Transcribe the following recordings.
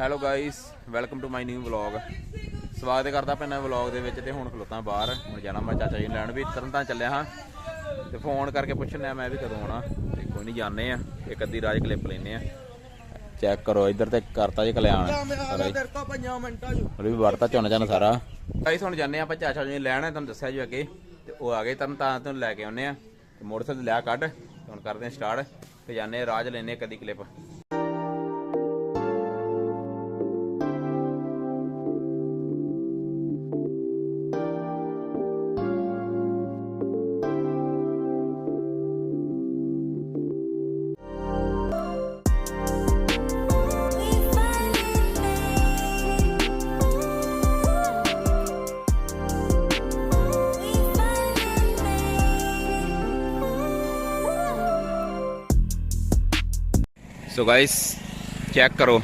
Hello guys welcome to my new vlog ਸਵਾਗਤ ਕਰਦਾ ਪੈਣਾ ਵਲੌਗ ਦੇ ਵਿੱਚ ਤੇ ਹੁਣ ਖਲੋਤਾ ਬਾਹਰ। ਹੁਣ ਜਾਣਾ ਮੈਂ ਚਾਚਾ ਜੀ ਨੂੰ ਲੈਣ ਵੀ ਤਰਨ ਤਾਂ ਚੱਲਿਆ ਹਾਂ। ਤੇ ਫੋਨ ਕਰਕੇ ਪੁੱਛਣਾ ਮੈਂ ਵੀ ਕਦੋਂ ਆਉਣਾ। ਤੇ ਕੋਈ ਨਹੀਂ ਜਾਣੇ ਆ। ਇੱਕ ਅੱਧੀ ਰਾਜ ਕਲਿੱਪ ਲੈਨੇ ਆ। ਚੈੱਕ ਕਰੋ ਇੱਧਰ ਤੇ ਕਰਤਾ ਜੀ ਕਲਿਆਣ। ਸਾਰਾ ਹੀ। ਤੇਰੇ ਤੋਂ 5 ਮਿੰਟਾਂ ਚ। ਉਹ ਵੀ ਵਰਤਾ ਝੋਨਾ ਝਾਨਾ ਸਾਰਾ। ਗਾਇਸ ਹੁਣ ਜਾਣੇ ਆਪਾਂ ਚਾਚਾ ਜੀ ਨੂੰ ਲੈਣ। ਤੁਹਾਨੂੰ ਦੱਸਿਆ ਜੀ ਅੱਗੇ। ਤੇ ਉਹ ਆ ਗਏ ਤਰਨ ਤਾਂ ਤੋਂ ਲੈ ਕੇ ਆਉਨੇ ਆ। ਤੇ ਮੋਟਰਸਾਈਕਲ ਲਿਆ ਕੱਢ। ਹੁਣ ਕਰਦੇ ਆ ਸਟਾਰਟ ਤੇ ਜਾਣੇ ਰਾਜ ਲੈਨੇ ਇੱਕ ਅੱਧੀ ਕਲਿੱਪ ਸੋ ਗਾਇਸ ਚੈੱਕ ਕਰੋ।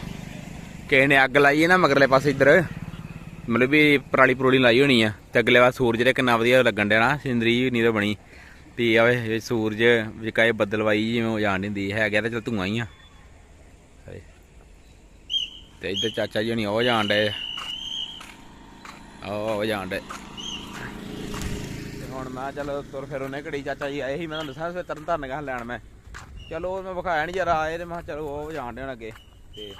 ਕਿਸੇ ਨੇ ਅੱਗ ਲਾਈ ਹੈ ਨਾ ਮਗਰਲੇ ਪਾਸੇ ਇੱਧਰ, ਮਤਲਬ ਵੀ ਪਰਾਲੀ ਪਰੋਲੀ ਲਾਈ ਹੋਣੀ ਆ, ਤੇ ਅਗਲੇ ਪਾਸੇ ਸੂਰਜ ਦੇ ਕਿੰਨਾ ਵਧੀਆ ਲੱਗਣ ਡਿਆ ਨਾ, ਸਿੰਦਰੀ ਨੀਰ ਬਣੀ। ਤੇ ਆਵੇ ਸੂਰਜ ਵਿਕਾਏ ਬਦਲਵਾਈ ਜਿਵੇਂ ਹੋ ਜਾਣ ਦਿੰਦੀ ਹੈ ਗਿਆ ਤਾਂ ਚਲ ਧੂਆਂ ਹੀ ਆ। ਤੇ ਇੱਧਰ ਚਾਚਾ ਜੀ ਹਣੀ ਉਹ ਜਾਣ ਡੇ ਉਹ ਜਾਣ ਡੇ ਹੁਣ ਮੈਂ ਚੱਲ ਤੁਰ ਫਿਰ ਉਹਨੇ ਘੜੀ, ਚਾਚਾ ਜੀ ਆਏ ਸੀ, ਮੈਂ ਤੁਹਾਨੂੰ ਦੱਸਿਆ ਸੀ ਤਰਨ ਤਾਰਨ ਗਾ ਲੈਣ ਮੈਂ। ਚਲੋ ਉਹ ਮੈਂ ਵਿਖਾਇਆ ਨਹੀਂ ਜਰਾ, ਆਏ ਤੇ ਮੈਂ ਕਿਹਾ ਚਲੋ ਉਹ ਜਾਣ ਦੇਣ ਅੱਗੇ। ਤੇ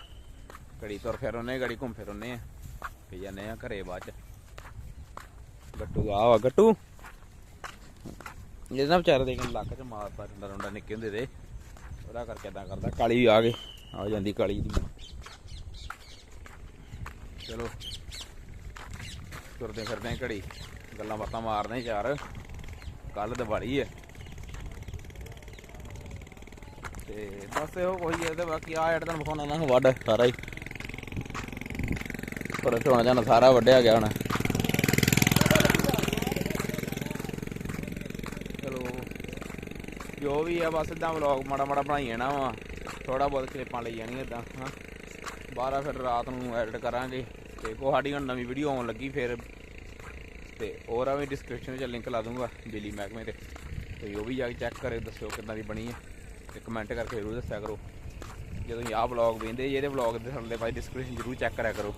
ਘੜੀ ਤੁਰ ਫਿਰ ਉਹਨੇ ਘੜੀ ਘੁੰਮ ਫਿਰ ਉਹਨੇ ਤੇ ਜਾਂਦੇ ਆ ਘਰੇ ਬਾਅਦ ਚ। ਗੱਟੂ ਆ ਵਾ, ਗੱਟੂ। ਇਹ ਨਾ ਵਿਚਾਰੇ ਦੇ ਲੱਕ ਚ ਮਾਰ ਪਾ ਡੰਡਾ ਡੰਡਾ ਨਿੱਕੇ ਹੁੰਦੇ ਤੇ ਉਹਦਾ ਕਰਕੇ ਇਦਾਂ ਕਰਦਾ, ਕਾਲੀ ਵੀ ਆ ਗਏ, ਆ ਜਾਂਦੀ ਕਾਲੀ ਦੀ ਚਲੋ। ਤੁਰਦੇ ਫਿਰਦੇ ਘੜੀ। ਗੱਲਾਂ ਬਾਤਾਂ ਮਾਰਦੇ ਯਾਰ। ਕੱਲ ਦਿਵਾਲੀ ਹੈ ਤੇ ਬਸ ਇਹੋ ਕੋਈ ਹੈ ਤੇ ਬਾਕੀ ਆ ਐਡ ਤੁਹਾਨੂੰ ਵਿਖਾਉਣਾ ਨਾ ਵੱਡ ਸਾਰਾ ਹੀ। ਪਰ ਝੋਨਾ ਝਾਨਾ ਸਾਰਾ ਵੱਢਿਆ ਗਿਆ ਹੁਣ। ਚਲੋ, ਜੋ ਵੀ ਆ, ਬਸ ਇਦਾਂ ਵਲੌਗ ਮਾੜਾ ਮਾੜਾ ਬਣਾਈ ਜਾਣਾ ਵਾ। ਥੋੜਾ ਬਹੁਤ ਕਲਿੱਪਾਂ ਲਈ ਜਾਣੀਆਂ ਇਦਾਂ ਹਾਂ। ਬਾਰਾਂ ਫਿਰ ਰਾਤ ਨੂੰ ਐਡਿਟ ਕਰਾਂਗੇ। ਤੇ ਉਹ ਸਾਡੀ ਹੁਣ ਨਵੀਂ ਵੀਡੀਓ ਆਉਣ ਲੱਗੀ ਫਿਰ। ਤੇ ਹੋਰ ਆ ਵੀ ਡਿਸਕ੍ਰਿਪਸ਼ਨ ਵਿੱਚ ਲਿੰਕ ਲਾ ਦੂੰਗਾ ਬਿਜਲੀ ਮਹਿਕਮੇ ਤੇ। ਤੇ ਉਹ ਵੀ ਜਾ ਕੇ ਚੈੱਕ ਕਰੇ, ਦੱਸਿਓ ਕਿੱਦਾਂ ਦੀ ਬਣੀ ਹੈ ਤੇ ਕਮੈਂਟ ਕਰਕੇ ਜ਼ਰੂਰ ਦੱਸਿਆ ਕਰੋ। ਜਦੋਂ ਤੁਸੀਂ ਆਹ ਵਲੌਗ ਵੇਖਦੇ ਜੇ ਇਹਦੇ ਵਲੌਗ ਦੇ ਥੱਲੇ ਭਾਈ ਡਿਸਕ੍ਰਿਪਸ਼ਨ ਜ਼ਰੂਰ ਚੈੱਕ ਕਰਿਆ ਕਰੋ।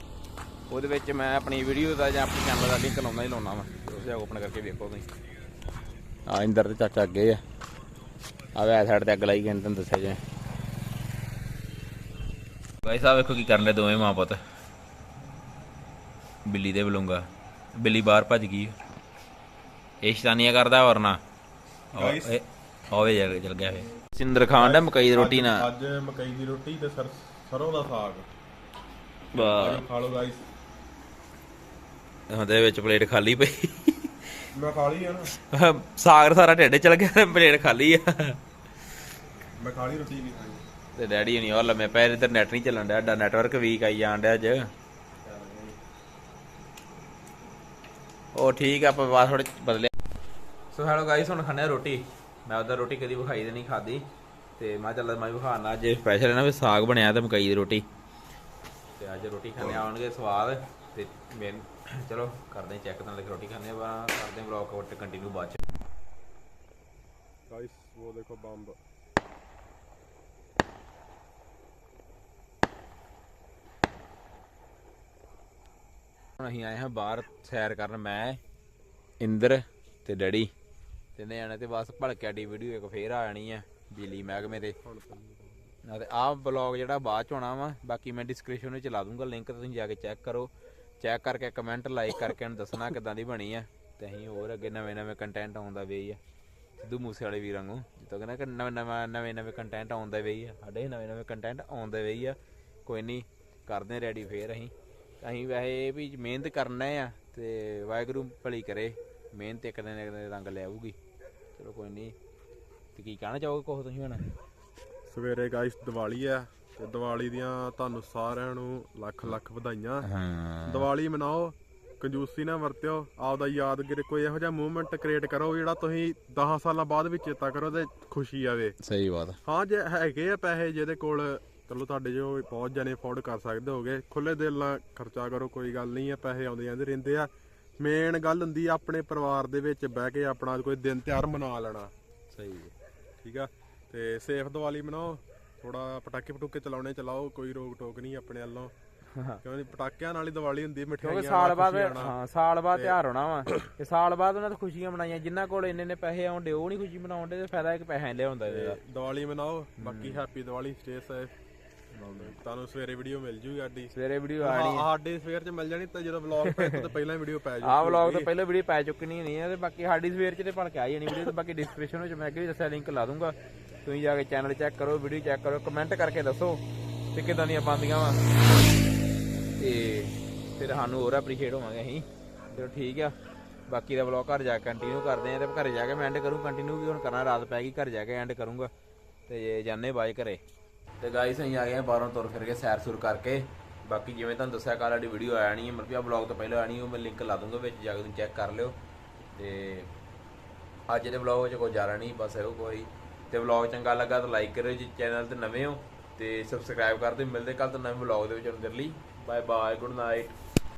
ਉਹਦੇ ਵਿੱਚ ਮੈਂ ਆਪਣੀ ਵੀਡੀਓ ਦਾ ਜਾਂ ਆਪਣੇ ਚੈਨਲ ਦਾ ਲਿੰਕ ਲਾਉਣਾ ਹੀ ਲਾਉਣਾ ਵਾ। ਜਾ ਓਪਨ ਕਰਕੇ ਵੇਖੋ ਤੁਸੀਂ। ਆ ਇੰਦਰ ਤੇ ਚਾਚਾ ਅੱਗੇ ਆ। ਆ ਵੇ ਸਾਈਡ ਤੇ ਅੱਗ ਲਾਈ ਗਏ ਤੁਹਾਨੂੰ ਦੱਸਿਆ ਜੇ ਭਾਈ ਸਾਹਿਬ ਵੇਖੋ ਕੀ ਕਰਨ ਦੇ ਦੋਵੇਂ ਮਾਂ ਪੁੱਤ। ਬਿੱਲੀ ਦੇ ਬਲੂੰਗਾ। ਬਿੱਲੀ ਬਾਹਰ ਭੱਜ ਗਈ। ਇਹ ਸ਼ੈਤਾਨੀਆਂ ਕਰਦਾ ਵਰਨਾ. ਹੋਵੇ ਜਾ ਚਲ ਗਿਆ ਫੇ ਸਿੰਦਰ ਖਾਨ ਦਾ ਮਕਈ ਦੀ ਰੋਟੀ ਨਾ ਅੱਜ ਮਕਈ ਦੀ ਰੋਟੀ ਤੇ ਸਰ ਸਰੋਂ ਦਾ ਸਾਗ। ਵਾਹ। ਖਾ ਲਓ ਗਾਇਸ ਉਹਦੇ ਵਿੱਚ ਪਲੇਟ ਖਾਲੀ ਪਈ। ਮੈਂ ਖਾ ਲਈ ਆ ਨਾ। ਸਾਗਰ ਸਾਰਾ ਢਿੱਡ ਚਲ ਗਿਆ ਤੇ ਪਲੇਟ ਖਾਲੀ ਆ। ਮੈਂ ਖਾ ਲਈ ਰੋਟੀ ਵੀ ਖਾਈ। ਤੇ ਡੈਡੀ ਨਹੀਂ ਉਹ ਲੰਮੇ ਪੈ ਇੱਧਰ ਨੈਟ ਨਹੀਂ ਚੱਲਣ ਡਿਆ ਸਾਡਾ ਨੈਟਵਰਕ ਵੀਕ ਆਈ ਜਾਣ ਡਿਆ ਅੱਜ। ਉਹ ਠੀਕ ਆ ਆਪਾਂ ਬਾਅਦ ਥੋੜੇ ਬਦਲਿਆ। ਸੋ ਹੈਲੋ ਗਾਇਸ ਹੁਣ ਖਾਣੇ ਰੋਟੀ। ਮੈਂ ਉਧਰ ਰੋਟੀ ਕਦੀ ਵਿਖਾਈ ਤੇ ਨਹੀਂ ਖਾਦੀ ਤੇ ਮੈਂ ਚੱਲ ਮੈਂ ਵਿਖਾਣਾ ਅੱਜ ਸਪੈਸ਼ਲ ਹੈ ਨਾ ਵੀ ਸਾਗ ਬਣਿਆ ਤੇ ਮਕਈ ਦੀ ਰੋਟੀ। ਤੇ ਅੱਜ ਰੋਟੀ ਖਾਣੇ ਆਉਣਗੇ ਸਵਾਦ ਤੇ ਮੈਂ ਚਲੋ ਕਰਦੇ ਚੈੱਕ ਤਾਂ ਲੱਗ ਰੋਟੀ ਖਾਣੇ ਬਾ ਕਰਦੇ ਵਲੌਗ ਕੋਟ ਕੰਟੀਨਿਊ ਬਾਅਦ ਚ। ਗਾਇਸ ਉਹ ਦੇਖੋ ਬੰਬ। ਹੁਣ ਅਸੀਂ ਆਏ ਹਾਂ ਬਾਹਰ ਸੈਰ ਕਰਨ ਮੈਂ ਇੰਦਰ ਤੇ ਡੈਡੀ। ਤਿੰਨੇ ਜਾਣੇ ਤੇ ਬਸ ਭੜਕਿਆ ਡੀ ਵੀਡੀਓ ਇੱਕ ਫੇਰ ਆ ਜਾਣੀ ਆ ਬਿਜਲੀ ਮਹਿਕਮੇ ਤੇ। ਨਾ ਤੇ ਆਹ ਬਲੌਗ ਜਿਹੜਾ ਬਾਅਦ ਚ ਹੋਣਾ ਵਾ ਬਾਕੀ ਮੈਂ ਡਿਸਕ੍ਰਿਪਸ਼ਨ ਵਿੱਚ ਲਾ ਦੂੰਗਾ ਲਿੰਕ ਤੁਸੀਂ ਜਾ ਕੇ ਚੈੱਕ ਕਰੋ। ਚੈੱਕ ਕਰਕੇ ਕਮੈਂਟ ਲਾਈਕ ਕਰਕੇ ਇਹਨੂੰ ਦੱਸਣਾ ਕਿਦਾਂ ਦੀ ਬਣੀ ਆ ਤੇ ਅਸੀਂ ਹੋਰ ਅੱਗੇ ਨਵੇਂ ਨਵੇਂ ਕੰਟੈਂਟ ਆਉਂਦਾ ਵੇ ਆ। ਸਿੱਧੂ ਮੂਸੇ ਵਾਲੇ ਵੀਰਾਂ ਨੂੰ ਜਿੱਤੋਂ ਕਹਿੰਦਾ ਕਿ ਨਵੇਂ ਨਵੇਂ ਨਵੇਂ ਨਵੇਂ ਕੰਟੈਂਟ ਆਉਂਦਾ ਵੇ ਆ ਸਾਡੇ ਨਵੇਂ ਨਵੇਂ ਕੰਟੈਂਟ ਆਉਂਦੇ ਵੇ ਆ। ਕੋਈ ਨਹੀਂ ਕਰਦੇ ਰੈਡੀ ਫੇਰ ਅਸੀਂ। ਅਸੀਂ ਵੈਸੇ ਇਹ ਵੀ ਮਿਹਨਤ ਕਰਨਾ ਆ ਤੇ ਵਾਹਿਗੁਰੂ ਭਲੀ ਕਰੇ ਮਿਹਨਤ ਇੱਕ ਦਿਨ ਇੱਕ ਦਿਨ ਰੰਗ ਲੈ ਆਊਗੀ ਚਲੋ ਕੋਈ ਨਹੀਂ ਤੇ ਕੀ ਕਹਿਣਾ ਚਾਹੋਗੇ ਕੋਹ ਤੁਸੀਂ ਹੁਣ? ਸਵੇਰੇ ਗਾਇਸ ਦੀਵਾਲੀ ਆ ਤੇ ਦੀਵਾਲੀ ਦੀਆਂ ਤੁਹਾਨੂੰ ਸਾਰਿਆਂ ਨੂੰ ਲੱਖ ਲੱਖ ਵਧਾਈਆਂ। ਹਾਂ। ਦੀਵਾਲੀ ਮਨਾਓ ਕੰਜੂਸੀ ਨਾ ਵਰਤਿਓ ਆਪਦਾ ਯਾਦਗਾਰ ਕੋਈ ਇਹੋ ਜਿਹਾ ਮੂਵਮੈਂਟ ਕ੍ਰੀਏਟ ਕਰੋ ਜਿਹੜਾ ਤੁਸੀਂ 10 ਸਾਲਾਂ ਬਾਅਦ ਵੀ ਚੇਤਾ ਕਰੋ ਤੇ ਖੁਸ਼ੀ ਆਵੇ। ਸਹੀ ਬਾਤ ਹਾਂ ਜੇ ਹੈਗੇ ਆ ਪੈਸੇ ਜਿਹਦੇ ਕੋਲ ਚਲੋ ਤੁਹਾਡੇ ਜੋ ਬਹੁਤ ਜਣੇ ਅਫੋਰਡ ਕਰ ਸਕਦੇ ਹੋਗੇ ਖੁੱਲੇ ਦਿਲ ਨਾਲ ਖਰਚਾ ਕਰੋ ਕੋਈ ਗੱਲ ਨਹੀਂ ਆ ਪੈਸੇ ਆਉਂਦੇ ਜਾਂਦੇ ਰਹਿੰਦੇ ਆ। ਮੇਨ ਗੱਲ ਹੁੰਦੀ ਆ ਆਪਣੇ ਪਰਿਵਾਰ ਦੇ ਵਿੱਚ ਬਹਿ ਕੇ ਆਪਣਾ ਕੋਈ ਦਿਨ ਤਿਉਹਾਰ ਮਨਾ ਲੈਣਾ। ਸਹੀ ਠੀਕ ਆ? ਤੇ ਸੇਫ ਦੀਵਾਲੀ ਮਨਾਓ। ਥੋੜਾ ਪਟਾਕੇ ਪਟੂਕੇ ਚਲਾਉਣੇ ਚਲਾਓ ਕੋਈ ਰੋਕ ਟੋਕ ਨਹੀਂ ਆਪਣੇ ਵੱਲੋਂ। ਕਿਉਂ ਨਹੀਂ? ਪਟਾਕਿਆਂ ਨਾਲ ਹੀ ਦੀਵਾਲੀ ਹੁੰਦੀ ਕਿਉਂਕਿ ਮਠਿਆਈਆਂ ਸਾਲ ਬਾਅਦ। ਹਾਂ ਸਾਲ ਬਾਅਦ ਤਿਉਹਾਰ ਹੋਣਾ ਵਾ। ਤੇ ਸਾਲ ਬਾਅਦ ਉਹਨਾਂ ਤੇ ਖੁਸ਼ੀਆਂ ਮਨਾਈਆਂ ਜਿਨ੍ਹਾਂ ਕੋਲ ਇੰਨੇ ਨੇ ਪੈਸੇ ਆਉਂਦੇ ਉਹ ਨਹੀਂ ਖੁਸ਼ੀ ਮਨਾਉਂਦੇ ਤੇ ਫਾਇਦਾ ਇੱਕ ਪੈਸੇ ਲਿਆਉਂਦਾ ਇਹਦਾ। ਦੀਵਾਲੀ ਮਨਾਓ ਬਾਕੀ ਹੈਪੀ ਦੀਵਾਲੀ ਸਟੇ ਸੇਫ ਤੁਹਾਨੂੰ ਸਵੇਰੇ ਵੀਡੀਓ ਮਿਲ ਜੂਗੀ ਸਾਡੀ। ਸਵੇਰੇ ਵੀਡੀਓ ਹਾਂ, ਆਣੀ ਸਾਡੇ ਸਵੇਰ ਚ ਮਿਲ ਜਾਣੀ ਤਾਂ ਜਦੋਂ ਵਲੌਗ ਪੈ ਤੋਂ ਪਹਿਲਾਂ ਵੀਡੀਓ ਪੈ ਜਾਊ ਆਹ ਵਲੌਗ ਤੋਂ ਪਹਿਲਾਂ ਵੀਡੀਓ ਪੈ ਚੁੱਕਣੀ ਨਹੀਂ ਹੈ ਤੇ ਬਾਕੀ ਸਾਡੀ ਸਵੇਰ ਚ ਤੇ ਭਲਕੇ ਆ ਜਾਣੀ ਵੀਡੀਓ ਤੇ ਬਾਕੀ ਡਿਸਕ੍ਰਿਪਸ਼ਨ ਵਿੱਚ ਮੈਂ ਅੱਗੇ ਵੀ ਦੱਸਿਆ ਲਿੰਕ ਲਾ ਦੂੰਗਾ। ਤੁਸੀਂ ਜਾ ਕੇ ਚੈਨਲ ਚੈੱਕ ਕਰੋ ਵੀਡੀਓ ਚੈੱਕ ਕਰੋ ਕਮੈਂਟ ਕਰਕੇ ਦੱਸੋ ਤੇ ਕਿਦਾਂ ਦੀਆਂ ਪਾਉਂਦੀਆਂ ਵਾ। ਤੇ ਫਿਰ ਸਾਨੂੰ ਹੋਰ ਐਪਰੀਸ਼ੀਏਟ ਹੋਵਾਂਗੇ ਅਸੀਂ। ਚਲੋ ਠੀਕ ਆ। ਬਾਕੀ ਦਾ ਵਲੌਗ ਘਰ ਜਾ ਕੇ ਕੰਟੀਨਿਊ ਕਰਦੇ ਆ ਤੇ ਘਰੇ ਜਾ ਕੇ ਮੈਂ ਐਂਡ ਕਰੂੰ ਕੰਟੀਨਿਊ ਵੀ ਹੁਣ ਕਰਨਾ ਰਾਤ ਪੈ ਗਈ ਘਰ ਜਾ ਕੇ ਐਂਡ ਕਰੂੰਗਾ। ਤੇ ਜਾਣੇ ਬਾਏ ਘਰੇ। ਤੇ ਗਾਈਸ ਅਸੀਂ ਆ ਗਏ ਆ ਬਾਹਰੋਂ ਤੁਰ ਫਿਰ ਕੇ ਸੈਰ ਸੁਰ ਕਰਕੇ। ਬਾਕੀ ਜਿਵੇਂ ਤੁਹਾਨੂੰ ਦੱਸਿਆ ਕੱਲ ਸਾਡੀ ਵੀਡੀਓ ਆਇਆ ਨਹੀਂ ਮਤਲਬ ਕਿ ਆ ਵਲੌਗ ਤੋਂ ਪਹਿਲਾਂ ਆਣੀ ਉਹ ਮੈਂ ਲਿੰਕ ਲਾ ਦੂੰਗਾ ਵਿੱਚ, ਜਾ ਕੇ ਤੁਸੀਂ ਚੈੱਕ ਕਰ ਲਿਓ। ਤੇ ਅੱਜ ਦੇ ਵਲੌਗ ਵਿੱਚ ਕੋਈ ਜ਼ਿਆਦਾ ਨਹੀਂ, ਬਸ ਇਹੋ ਕੋਈ। ਤੇ ਵਲੌਗ ਚੰਗਾ ਲੱਗਾ ਤਾਂ ਲਾਈਕ ਕਰਿਓ ਜੀ ਚੈਨਲ ਤੇ ਨਵੇਂ ਹੋ ਤੇ ਸਬਸਕ੍ਰਾਈਬ ਕਰ ਦਿਓ। ਮਿਲਦੇ ਕੱਲ ਤੋਂ ਨਵੇਂ ਵਲੌਗ ਦੇ ਵਿੱਚ ਅੰਦਰ ਲਈ ਬਾਏ ਬਾਏ ਗੁੱਡ ਨਾਈਟ